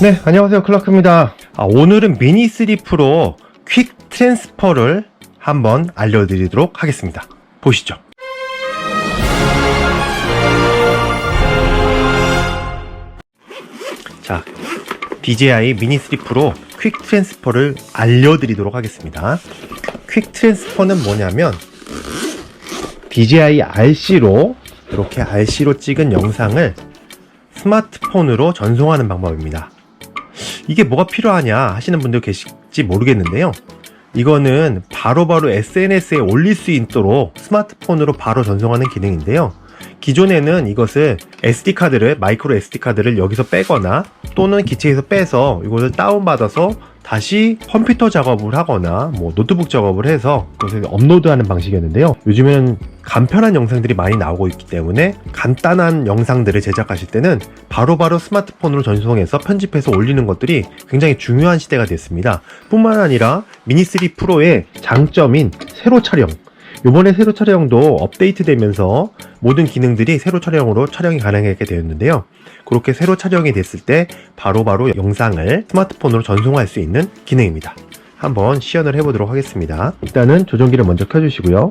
네, 안녕하세요. 클라크입니다. 아, 오늘은 미니 3 프로 퀵 트랜스퍼를 한번 알려드리도록 하겠습니다. 보시죠. 자, DJI 미니 3 프로 퀵 트랜스퍼를 알려드리도록 하겠습니다. 퀵 트랜스퍼는 뭐냐면 DJI RC로 이렇게 RC로 찍은 영상을 스마트폰으로 전송하는 방법입니다. 이게 뭐가 필요하냐 하시는 분들 계실지 모르겠는데요. 이거는 바로바로 SNS에 올릴 수 있도록 스마트폰으로 바로 전송하는 기능인데요. 기존에는 이것을 SD카드를, 마이크로 SD카드를 여기서 빼거나 또는 기체에서 빼서 이것을 다운받아서 다시 컴퓨터 작업을 하거나 뭐 노트북 작업을 해서 그것을 업로드하는 방식이었는데요. 요즘에는 간편한 영상들이 많이 나오고 있기 때문에 간단한 영상들을 제작하실 때는 바로바로 스마트폰으로 전송해서 편집해서 올리는 것들이 굉장히 중요한 시대가 됐습니다. 뿐만 아니라 미니 3 프로의 장점인 세로 촬영 이번에 세로 촬영도 업데이트 되면서 모든 기능들이 세로 촬영으로 촬영이 가능하게 되었는데요. 그렇게 세로 촬영이 됐을 때 바로 바로 영상을 스마트폰으로 전송할 수 있는 기능입니다. 한번 시연을 해보도록 하겠습니다. 일단은 조정기를 먼저 켜주시고요.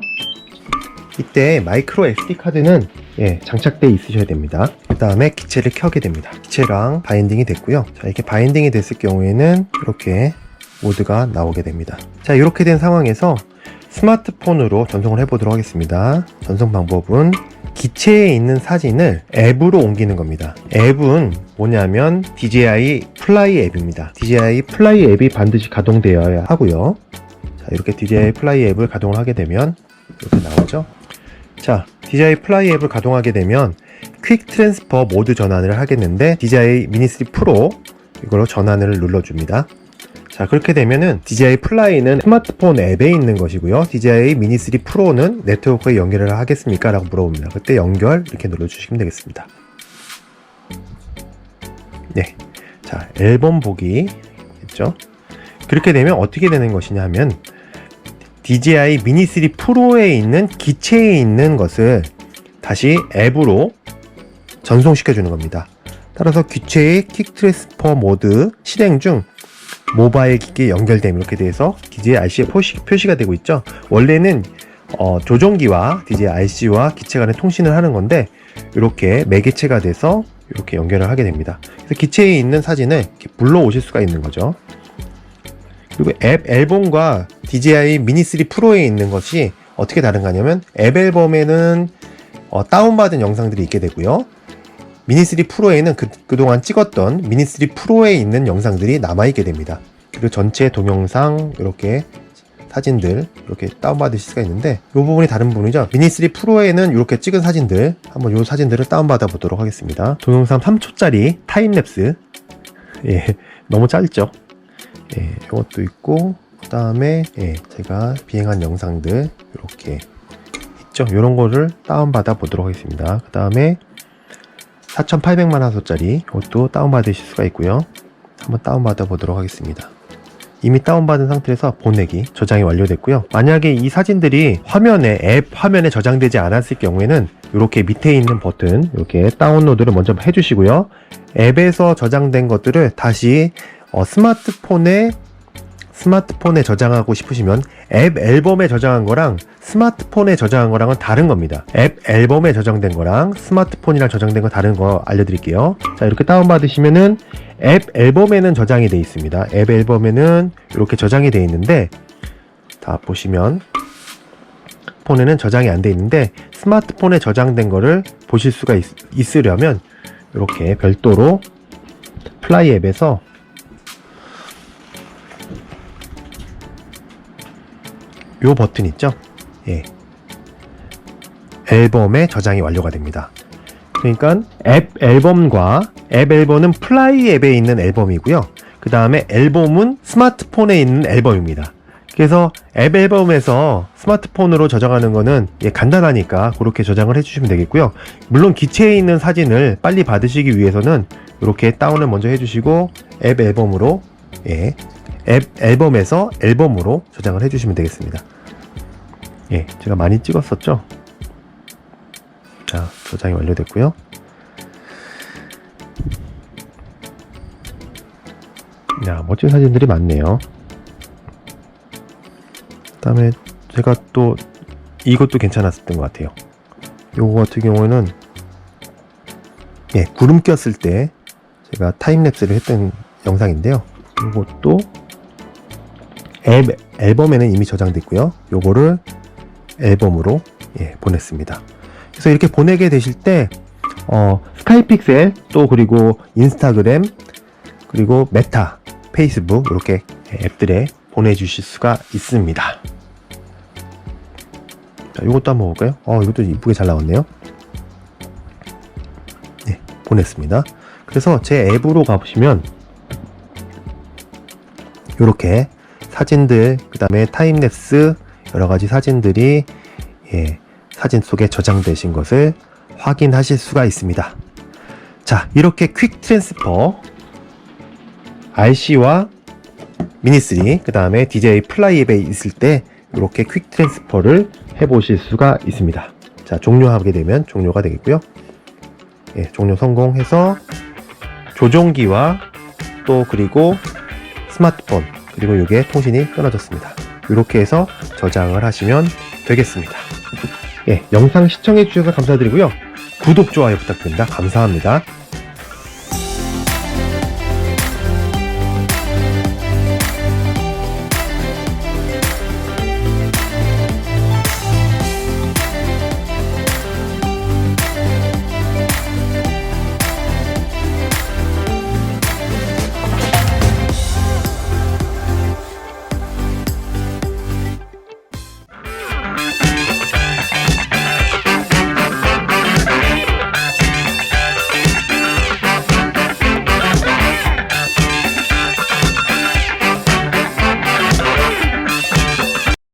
이때 마이크로 SD 카드는 예, 장착되어 있으셔야 됩니다. 그 다음에 기체를 켜게 됩니다. 기체랑 바인딩이 됐고요. 자, 이렇게 바인딩이 됐을 경우에는 이렇게 모드가 나오게 됩니다. 자, 이렇게 된 상황에서 스마트폰으로 전송을 해보도록 하겠습니다. 전송 방법은 기체에 있는 사진을 앱으로 옮기는 겁니다. 앱은 뭐냐면 DJI 플라이 앱입니다. DJI 플라이 앱이 반드시 가동되어야 하고요. 자, 이렇게 DJI 플라이 앱을 가동을 하게 되면 이렇게 나오죠. 자, DJI 플라이 앱을 가동하게 되면 퀵 트랜스퍼 모드 전환을 하겠는데 DJI 미니 3 프로 이걸로 전환을 눌러줍니다. 자, 그렇게 되면은 DJI 플라이는 스마트폰 앱에 있는 것이고요. DJI 미니 3 프로는 네트워크에 연결을 하겠습니까? 라고 물어봅니다. 그때 연결 이렇게 눌러주시면 되겠습니다. 네. 자, 앨범 보기 했죠. 그렇게 되면 어떻게 되는 것이냐 하면 DJI 미니 3 프로에 있는 기체에 있는 것을 다시 앱으로 전송시켜 주는 겁니다. 따라서 기체의 킥 트랜스퍼 모드 실행 중 모바일 기기에 연결됨 이렇게 돼서 DJI RC에 표시, 표시가 되고 있죠. 원래는 어, 조종기와 DJI RC와 기체 간의 통신을 하는 건데 이렇게 매개체가 돼서 이렇게 연결을 하게 됩니다. 그래서 기체에 있는 사진을 이렇게 불러 오실 수가 있는 거죠. 그리고 앱 앨범과 DJI 미니 3 프로에 있는 것이 어떻게 다른가 하냐면 앱 앨범에는 어, 다운받은 영상들이 있게 되고요. 미니 3 프로에는 그, 그동안 찍었던 미니 3 프로에 있는 영상들이 남아있게 됩니다. 그리고 전체 동영상 이렇게 사진들 이렇게 다운받으실 수가 있는데 이 부분이 다른 부분이죠. 미니 3 프로에는 이렇게 찍은 사진들 한번 이 사진들을 다운받아 보도록 하겠습니다. 동영상 3초짜리 타임랩스 예, 너무 짧죠. 예, 이것도 있고 그 다음에 예, 제가 비행한 영상들 이렇게 있죠. 이런 거를 다운받아 보도록 하겠습니다. 그 다음에 4,800만 화소짜리 이것도 다운받으실 수가 있고요. 한번 다운받아 보도록 하겠습니다. 이미 다운받은 상태에서 보내기 저장이 완료됐고요. 만약에 이 사진들이 화면에 앱 화면에 저장되지 않았을 경우에는 이렇게 밑에 있는 버튼 이렇게 다운로드를 먼저 해주시고요. 앱에서 저장된 것들을 다시 어, 스마트폰에 스마트폰에 저장하고 싶으시면 앱 앨범에 저장한 거랑 스마트폰에 저장한 거랑은 다른 겁니다. 앱 앨범에 저장된 거랑 스마트폰이랑 저장된 거 다른 거 알려드릴게요. 자 이렇게 다운받으시면은 앱 앨범에는 저장이 되어 있습니다. 앱 앨범에는 이렇게 저장이 되어 있는데 다 보시면 폰에는 저장이 안 되어 있는데 스마트폰에 저장된 거를 보실 수가 있, 있으려면 이렇게 별도로 플라이 앱에서 요 버튼 있죠? 예. 앨범에 저장이 완료가 됩니다. 그러니까 앱 앨범과 앱 앨범은 플라이 앱에 있는 앨범이고요. 그 다음에 앨범은 스마트폰에 있는 앨범입니다. 그래서 앱 앨범에서 스마트폰으로 저장하는 거는 예, 간단하니까 그렇게 저장을 해주시면 되겠고요. 물론 기체에 있는 사진을 빨리 받으시기 위해서는 이렇게 다운을 먼저 해주시고 앱 앨범으로 예, 앱 앨범에서 앨범으로 저장을 해주시면 되겠습니다. 예, 제가 많이 찍었었죠. 자, 저장이 완료됐고요. 야, 멋진 사진들이 많네요. 그다음에 제가 또 이것도 괜찮았었던 것 같아요. 요거 같은 경우에는 예, 구름 꼈을 때 제가 타임랩스를 했던 영상인데요. 요것도 앨, 앨범에는 이미 저장됐고요. 요거를 앨범으로 예, 보냈습니다. 그래서 이렇게 보내게 되실 때 어, 스카이픽셀 또 그리고 인스타그램 그리고 메타, 페이스북 이렇게 앱들에 보내주실 수가 있습니다. 자, 이것도 한번 볼까요? 어, 이것도 이쁘게 잘 나왔네요. 네, 보냈습니다. 그래서 제 앱으로 가보시면 이렇게 사진들, 그 다음에 타임랩스 여러 가지 사진들이 예, 사진 속에 저장되신 것을 확인하실 수가 있습니다. 자, 이렇게 퀵 트랜스퍼 RC와 미니3, 그 다음에 DJI 플라이 앱에 있을 때 이렇게 퀵 트랜스퍼를 해보실 수가 있습니다. 자, 종료하게 되면 종료가 되겠고요. 예, 종료 성공해서 조종기와 또 그리고 스마트폰 그리고 이게 통신이 끊어졌습니다. 이렇게 해서 저장을 하시면 되겠습니다. 예, 영상 시청해 주셔서 감사드리고요. 구독, 좋아요 부탁드립니다. 감사합니다.